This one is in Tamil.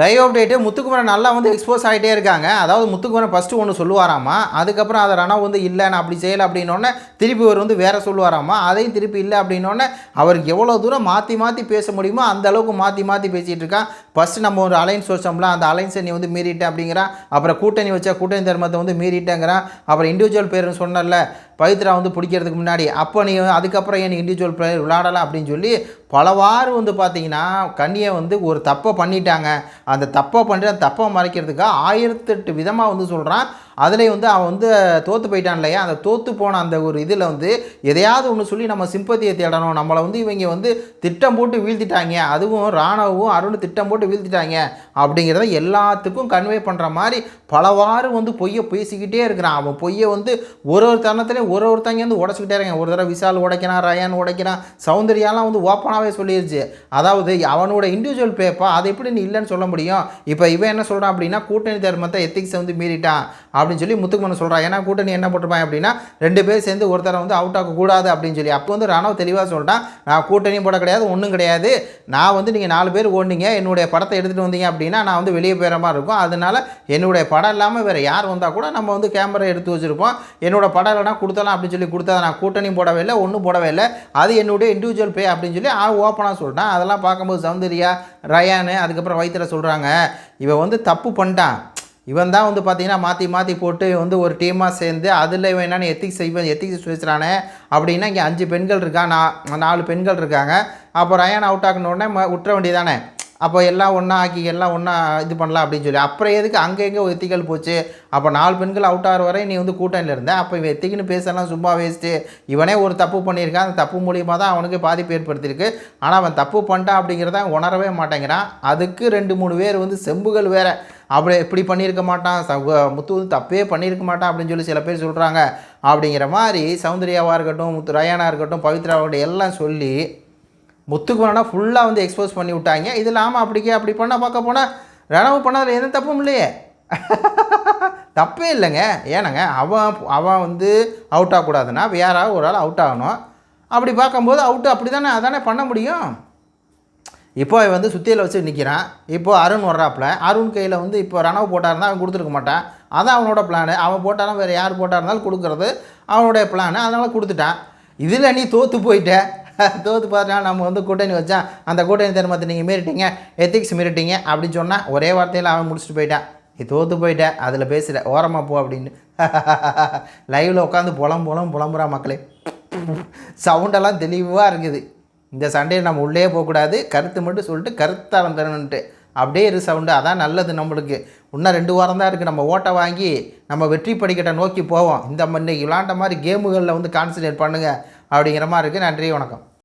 லைவ் அப்டேட்டு முத்துக்குமரன் நல்லா வந்து எக்ஸ்போஸ் ஆகிட்டே இருக்காங்க. அதாவது முத்துக்குமரன் ஃபஸ்ட்டு ஒன்று சொல்லுவாராமா? அதுக்கப்புறம் அதை ரணா வந்து இல்லை நான் அப்படி செய்யலை அப்படின்னோடனே திருப்பி அவர் வந்து வேறு சொல்லுவாராமா? அதையும் திருப்பி இல்லை அப்படின்னோடனே அவருக்கு எவ்வளோ தூரம் மாற்றி மாற்றி பேச முடியுமோ அந்த அளவுக்கு மாற்றி மாற்றி பேசிகிட்டு இருக்கான். ஃபஸ்ட்டு நம்ம ஒரு அலைன்ஸ் வச்சோம்ல அந்த அலைன்ஸை நீ வந்து மீறிட்டேன் அப்படிங்கிறான். அப்புறம் கூட்டணி வச்சா கூட்டணி தர்மத்தை வந்து மீறிட்டேங்கிறான். அப்புறம் இண்டிவிஜுவல் பேருன்னு சொன்னல பவித்ரா வந்து பிடிக்கிறதுக்கு முன்னாடி அப்போ நீ அதுக்கப்புறம் ஏன் இண்டிவிஜுவல் பிளேயர் விளாடலாம் அப்படின்னு சொல்லி பலவாறு வந்து பார்த்தீங்கன்னா கண்ணியை வந்து ஒரு தப்பை பண்ணிட்டாங்க. அந்த தப்பை பண்ணிட்டு அந்த தப்பை மறைக்கிறதுக்காக ஆயிரத்தெட்டு விதமாக வந்து சொல்கிறான் அதுலேயும் வந்து அவன் வந்து தோற்று போயிட்டான் இல்லையா? அந்த தோற்று போன அந்த ஒரு இதில் வந்து எதையாவது ஒன்று சொல்லி நம்ம சிம்பத்தியை தேடணும். நம்மளை வந்து இவங்க வந்து திட்டம் போட்டு வீழ்த்திட்டாங்க. அதுவும் ராணுவவும் அருண் திட்டம் போட்டு வீழ்த்திட்டாங்க. அப்படிங்கிறத எல்லாத்துக்கும் கன்வே பண்ணுற மாதிரி பலவாறு வந்து பொய்யை பேசிக்கிட்டே இருக்கிறான். அவன் பொய்யை வந்து ஒரு ஒரு தருணத்துலேயும் ஒரு ஒருத்தங்க வந்து உடச்சிக்கிட்டே இருக்காங்க. ஒரு தடவை விஷால் உடைக்கிறான் ரயான் உடைக்கிறான் சௌந்தர்யாலாம் வந்து ஓப்பனாகவே சொல்லிடுச்சு அதாவது அவனோட இண்டிவிஜுவல் பேப்பா அதை எப்படி நீ இல்லைன்னு சொல்ல முடியும்? இப்போ இவன் என்ன சொல்கிறான் அப்படின்னா கூட்டணி தர்மத்தை எத்திக்ஸை வந்து மீறிட்டான் அப்படின்னு சொல்லி முத்துக்குமன் சொல்கிறான் ஏன்னா கூட்டணி என்ன போட்டிருப்பான் அப்படின்னா ரெண்டு பேர் சேர்ந்து ஒருத்தரை வந்து அவுட் ஆகக்கூடாது அப்படின்னு சொல்லி. அப்போ வந்து ராணுவ தெளிவாக சொல்லிட்டான் நான் கூட்டணியும் போட கிடையாது ஒன்றும் கிடையாது. நான் வந்து நீங்கள் நாலு பேர் ஓடினீங்க என்னுடைய படத்தை எடுத்துகிட்டு வந்தீங்க அப்படின்னா நான் வந்து வெளியே போகிற மாதிரி இருக்கும். அதனால என்னுடைய படம் இல்லாமல் வேறு யார் வந்தால் கூட நம்ம வந்து கேமரா எடுத்து வச்சுருப்போம். என்னோடய படம் இல்லைனா கொடுத்தலாம் அப்படின்னு சொல்லி கொடுத்தா நான் கூட்டணி போடவே இல்லை ஒன்றும் போடவே இல்லை. அது என்னுடைய இண்டிவிஜுவல் பே அப்படின்னு சொல்லி அவன் ஓப்பனாக சொல்லிட்டான் அதெல்லாம் பார்க்கும்போது சௌந்தர்யா ரயானு அதுக்கப்புறம் வைத்திர சொல்கிறாங்க இவன் வந்து தப்பு பண்ணிட்டான். இவன் தான் வந்து பார்த்தீங்கன்னா மாற்றி மாற்றி போட்டு வந்து ஒரு டீமாக சேர்ந்து அதில் இவன் என்னென்னு எத்திக்ஸ் செய்வன் எத்திக்ஸ் பேசுகிறானே அப்படின்னா இங்கே அஞ்சு பெண்கள் இருக்கா நான் நாலு பெண்கள் இருக்காங்க. அப்போ ரயான் அவுட் ஆகணுன்னே உடனே ம- விட்டுற வேண்டியதானே அப்போ எல்லாம் ஒன்றா ஆக்கி எல்லாம் ஒன்றா இது பண்ணலாம் அப்படின்னு சொல்லி. அப்புறம் எதுக்கு அங்கே எங்கே எத்திகள் போச்சு? அப்போ நாலு பெண்கள் அவுட் ஆகிற வரை நீ வந்து கூட்டணியில் இருந்த. அப்போ இவன் எத்திக்குன்னு பேசலாம் சும்மா வேஸ்ட்டு இவனே ஒரு தப்பு பண்ணியிருக்கான். அந்த தப்பு மூலியமாக தான் அவனுக்கு பாதிப்பு ஏற்படுத்தியிருக்கு. ஆனால் அவன் தப்பு பண்ணிட்டான் அப்படிங்கிறத உணரவே மாட்டேங்கிறான். அதுக்கு ரெண்டு மூணு பேர் வந்து செம்புகள் வேறு. அப்படி இப்படி பண்ணியிருக்க மாட்டான். ச- முத்து வந்து தப்பே பண்ணியிருக்க மாட்டான் அப்படின்னு சொல்லி சில பேர் சொல்கிறாங்க அப்படிங்கிற மாதிரி சௌந்தர்யாவாக இருக்கட்டும் முத்து ரயானா இருக்கட்டும் பவித்ராவாக இருக்கட்டும் எல்லாம் சொல்லி முத்துக்கு வேணா ஃபுல்லாக வந்து எக்ஸ்போஸ் பண்ணி விட்டாங்க. இது இல்லாமல் அப்படிக்கே அப்படி பண்ண பார்க்க போனால் ரணவு பண்ணதில் எந்த தப்பும் இல்லையே. தப்பே இல்லைங்க. ஏனங்க அவன் அவன் வந்து அவுட் ஆகக்கூடாதுன்னா வேறாவது ஒரு ஆள் அவுட் ஆகணும். அப்படி பார்க்கும்போது அவுட்டு அப்படி தானே அதானே பண்ண முடியும்? இப்போ அவன் வந்து சுத்தியில் வச்சு நிற்கிறான் இப்போ அருண் வர்றாப்புல. அருண் கையில் வந்து இப்போ ரணவு போட்டாருந்தா அவன் கொடுத்துருக்க மாட்டான். அதான் அவனோட பிளானு அவன் போட்டாலும் வேறு யார் போட்டா இருந்தாலும் கொடுக்குறது அவனுடைய பிளானு அதனால் கொடுத்துட்டான். இதில் நீ தோற்று போயிட்ட. தோற்று பார்த்தா நம்ம வந்து கூட்டணி வச்சான் அந்த கூட்டணி தர்மத்தை நீங்கள் மீறிட்டீங்க எத்திக்ஸ் மீறிட்டீங்க அப்படின்னு சொன்னால் ஒரே வார்த்தையில் அவன் முடிச்சுட்டு போயிட்டான் நீ தோற்று போயிட்டேன் அதில் பேசுகிற ஓரமாக போ அப்படின்னு. லைவில் உட்காந்து புலம் புலம் புலம்புறா மக்களே. சவுண்டெல்லாம் தெளிவாக இருக்குது. இந்த சண்டையை நம்ம உள்ளே போகக்கூடாது கருத்து மட்டும் சொல்லிட்டு கருத்தாரம் தரணுன்ட்டு அப்படியே இரு சவுண்டு அதான் நல்லது நம்மளுக்கு. இன்னும் ரெண்டு வாரம் தான் இருக்குது நம்ம ஓட்டை வாங்கி நம்ம வெற்றி படிக்கட்டை நோக்கி போவோம். இந்த இன்னைக்கு விளாண்ட மாதிரி கேமுகளில் வந்து கான்சன்ட்ரேட் பண்ணுங்கள் அப்படிங்கிற மாதிரி இருக்குது நன்றி வணக்கம்.